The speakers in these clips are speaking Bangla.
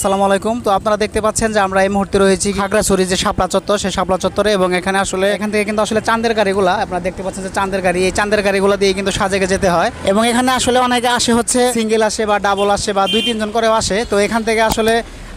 আসসালামু আলাইকুম। তো আপনারা দেখতে পাচ্ছেন যে আমরা এই মুহূর্তে রয়েছি খাগড়াছড়ি যে শাপলা চত্বর। সেই শাপলা চত্বরে এবং এখানে আসলে এখান থেকে কিন্তু আসলে চাঁদের গাড়িগুলা, আপনারা দেখতে পাচ্ছেন যে চাঁদের গাড়ি, এই চাঁদের গাড়িগুলো দিয়ে কিন্তু সাজেকে যেতে হয়। এবং এখানে আসলে অনেকে আসে হচ্ছে, সিঙ্গেল আসে বা ডাবল আসে বা দুই, তিনজন করেও আসে। তো এখান থেকে আসলে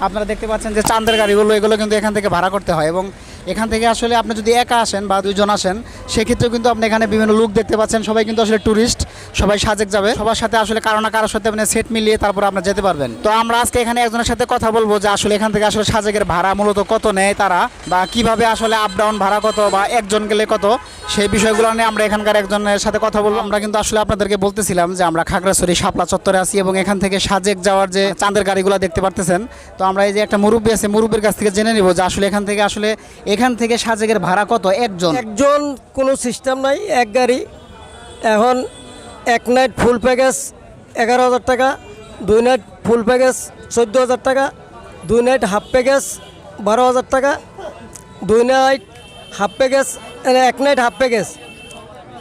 আপনারা দেখতে পাচ্ছেন যে চাঁদের গাড়িগুলো, এগুলো কিন্তু এখান থেকে ভাড়া করতে হয়। এবং এখান থেকে আসলে আপনি যদি একা আসেন বা দুইজন আসেন, সেক্ষেত্রেও কিন্তু আপনি এখানে বিভিন্ন লুক দেখতে পাচ্ছেন। সবাই কিন্তু আসলে ট্যুরিস্ট সবাই সাজেক যাবে। সবার সাথে আসলে কারও না কারোর সাথে আপনি সেট মিলিয়ে তারপর আপনার যেতে পারবেন। তো আমরা আজকে এখানে একজনের সাথে কথা বলব যে আসলে এখান থেকে আসলে সাজেকের ভাড়া মূলত কত নেয় তারা বা কীভাবে আসলে আপ ডাউন ভাড়া কত বা একজন গেলে কত, সেই বিষয়গুলো নিয়ে আমরা এখানকার একজনের সাথে কথা বলব। আমরা কিন্তু আসলে আপনাদেরকে বলতেছিলাম যে আমরা খাগড়াছড়ি শাপলা চত্বরে আছি এবং এখান থেকে সাজেক যাওয়ার যে চাঁদের গাড়িগুলো দেখতে পারতেছেন। তো আমরা এই যে একটা মুরব্বী আছে, মুরব্বীর কাছ থেকে জেনে নিব যে আসলে এখান থেকে আসলে এখান থেকে সাজেকের ভাড়া কত একজন? একজন কোনো সিস্টেম নাই, এক গাড়ি। এখন এক নাইট ফুল প্যাকেজ এগারো হাজার টাকা, দুই নাইট ফুল প্যাকেজ চোদ্দ হাজার টাকা, দুই নাইট হাফ প্যাকেজ বারো হাজার টাকা, দুই নাইট হাফ প্যাকেজ এক নাইট হাফ প্যাকেজ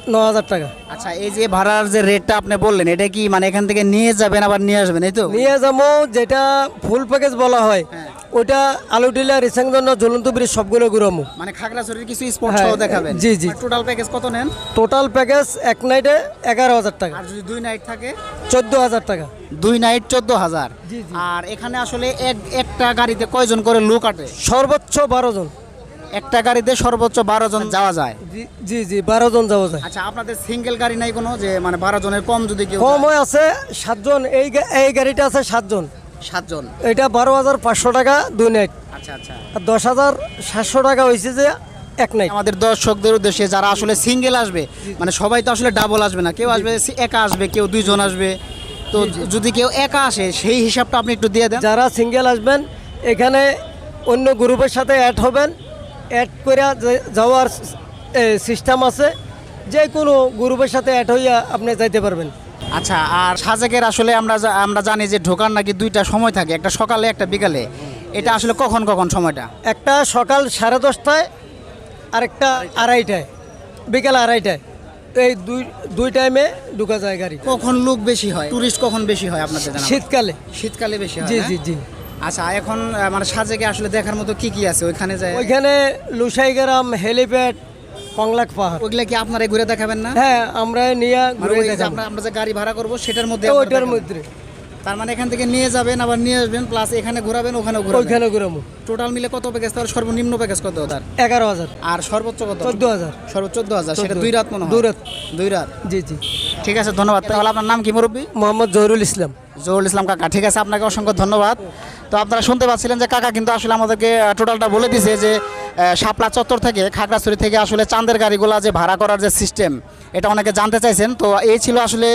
ন হাজার টাকা। আচ্ছা এই যে ভাড়ার যে রেটটা আপনি বললেন এটা কি মানে এখান থেকে নিয়ে যাবেন আবার নিয়ে আসবেন এই তো? নিয়ে যাব যেটা ফুল প্যাকেজ বলা হয় হ্যাঁ। ওইটা আলুটিলা রিসাংজন্য জ্বলন্ত ব্রিজ সবগুলো ঘুরামো মানে খাগড়াছড়ির কিছু স্পট হ্যাঁ, সহ দেখাবেন? জি, জি। টোটাল প্যাকেজ কত নেন? টোটাল প্যাকেজ এক নাইটে এগারো হাজার টাকা। আর যদি দুই নাইট থাকে? চোদ্দ হাজার টাকা। দুই নাইট চোদ্দ হাজার। আর এখানে আসলে এক একটা গাড়িতে কয়জন করে লোক আটে সর্বোচ্চ বারো জন। একটা গাড়িতে সর্বোচ্চ বারো জন যাওয়া যায়। জি জি বারো জন যাওয়া যায়। আচ্ছা আপনাদের সিঙ্গেল গাড়ি নাই কোনো? যে মানে বারো জনের কম যদি কেউ কম? আছে সাতজন এই এই গাড়িটা আছে সাতজন সাতজন এটা বারো হাজার পাঁচশো টাকা দুই নাইট আচ্ছা আচ্ছা। আর দশ হাজার সাতশো টাকা হয়েছে যে এক নাইট আমাদের দর্শকদের উদ্দেশ্যে যারা আসলে সিঙ্গেল আসবে মানে সবাই তো আসলে ডাবল আসবে না। কেউ আসবে একা আসবে কেউ দুইজন আসবে। তো যদি কেউ একা আসে সেই হিসাবটা আপনি একটু দিয়ে দেন। যারা সিঙ্গেল আসবেন এখানে অন্য গ্রুপের সাথে অ্যাড হবেন। অ্যাড করে যাওয়ার সিস্টেম আছে যে কোনো গ্রুপের সাথে অ্যাড হইয়া আপনি যাইতে পারবেন। আচ্ছা আর সাজেকের আসলে আমরা আমরা জানি যে ঢোকার নাকি দুইটা সময় থাকে একটা সকালে একটা বিকালে। এটা আসলে কখন কখন সময়টা? একটা সকাল সাড়ে দশটায় আরেকটা আড়াইটায় বিকাল আড়াইটায়। এই দুই দুই টাইমে ঢুকা যায় গাড়ি। কখন লোক বেশি হয়? টুরিস্ট কখন বেশি হয় আপনাদের শীতকালে। শীতকালে বেশি হয় জি জি জি। আচ্ছা এখন মানে সাজেকে আসলে দেখার মতো কি কি আছে? ওইখানে যায় ওইখানে লুসাইগ্রাম হেলিপ্যাড কংলাক পাহাড়। ওইগুলা কি আপনারা ঘুরে দেখাবেন না? হ্যাঁ আমরা নিয়ে মানে ঘুরে দেখাবো। আমরা যে গাড়ি ভাড়া করব সেটার মধ্যে ওইটার মধ্যে। তার মানে এখান থেকে নিয়ে যাবেন আবার নিয়ে আসবেন প্লাস এখানে ঘোরাবেন ওখানে ঘোরাবেন। ওইখানে ঘুরাবো। টোটাল মিলে কত প্যাকেজ তার সর্বনিম্ন প্যাকেজ কত তার? এগারো হাজার। আর সর্বোচ্চ কত? চোদ্দ হাজার। সর্বোচ্চ চোদ্দ হাজার। সেটা দুই রাত মনে হয়? দুই রাত। দুই রাত? জি জি। ঠিক আছে ধন্যবাদ। তাহলে আপনার নাম কি মুরব্বী? মোহাম্মদ জহিরুল ইসলাম। জহুরুল ইসলাম কাকা। ঠিক আছে আপনাকে অসংখ্য ধন্যবাদ। তো আপনারা শুনতে পাচ্ছিলেন যে কাকা কিন্তু আসলে আমাদেরকে টোটালটা বলে দিছে যে শাপলা চত্বর থেকে, খাগড়াছড়ি থেকে আসলে চাঁদের গাড়িগুলো যে ভাড়া করার যে সিস্টেম এটা অনেকে জানতে চাইছেন। তো এই ছিল আসলে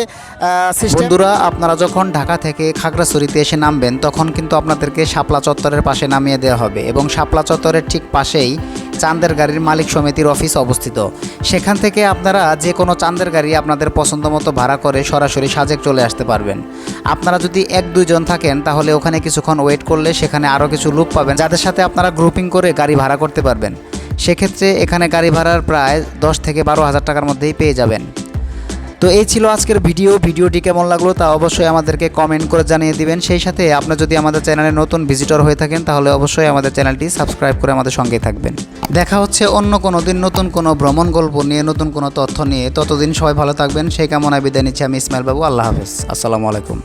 বন্ধুরা, আপনারা যখন ঢাকা থেকে খাগড়াছড়িতে এসে নামবেন, তখন কিন্তু আপনাদেরকে শাপলা চত্বরের পাশে নামিয়ে দেওয়া হবে এবং শাপলা চত্বরের ঠিক পাশেই চাঁদের গাড়ির মালিক সমিতির অফিস অবস্থিত। সেখান থেকে আপনারা যে কোনো চান্দের গাড়ি আপনাদের পছন্দ মতো ভাড়া করে সরাসরি সাজেক চলে আসতে পারবেন। আপনারা যদি এক দুইজন থাকেন, তাহলে ওখানে কিছুক্ষণ ওয়েট করলে সেখানে আরও কিছু লুক পাবেন, যাদের সাথে আপনারা গ্রুপিং করে গাড়ি ভাড়া করতে পারবেন। সেক্ষেত্রে এখানে গাড়ি ভাড়ার প্রায় দশ থেকে বারো হাজার টাকার মধ্যেই পেয়ে যাবেন। তো এই ছিল আজকের ভিডিও। ভিডিওটি কেমন লাগল তা অবশ্যই আমাদেরকে কমেন্ট করে জানিয়ে দিবেন। সেই সাথে আপনার যদি আমাদের চ্যানেলে নতুন ভিজিটর হয়ে থাকেন, তাহলে অবশ্যই আমাদের চ্যানেলটি সাবস্ক্রাইব করে আমাদের সঙ্গেই থাকবেন। দেখা হচ্ছে অন্য কোনো দিন নতুন কোনো ভ্রমণ গল্প নিয়ে, নতুন কোনো তথ্য নিয়ে। ততদিন সবাই ভালো থাকবেন। সেই কামনায় বিদায় নিচ্ছি আমি ইসমাইল বাবু আল্লাহ হাফেজ। আসসালামু আলাইকুম।